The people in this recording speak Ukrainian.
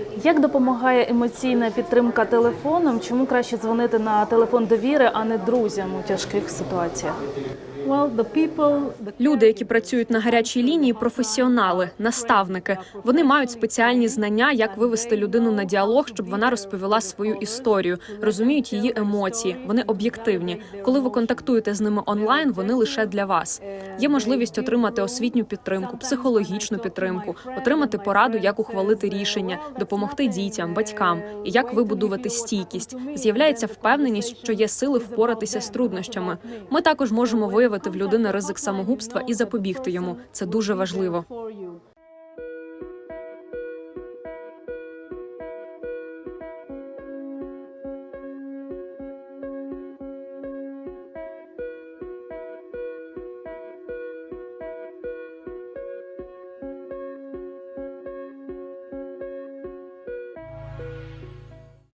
you. Як допомагає емоційна підтримка телефоном? Чому краще дзвонити на телефон довіри, а не друзям у тяжких ситуаціях? Люди, які працюють на гарячій лінії, професіонали, наставники. Вони мають спеціальні знання, як вивести людину на діалог, щоб вона розповіла свою історію, розуміють її емоції. Вони об'єктивні. Коли ви контактуєте з ними онлайн, вони лише для вас. Є можливість отримати освітню підтримку, психологічну підтримку, отримати пораду, як ухвалити рішення, допомогти дітям, батькам і як вибудувати стійкість. З'являється впевненість, що є сили впоратися з труднощами. Ми також можемо виявити в людини ризик самогубства і запобігти йому. Це дуже важливо.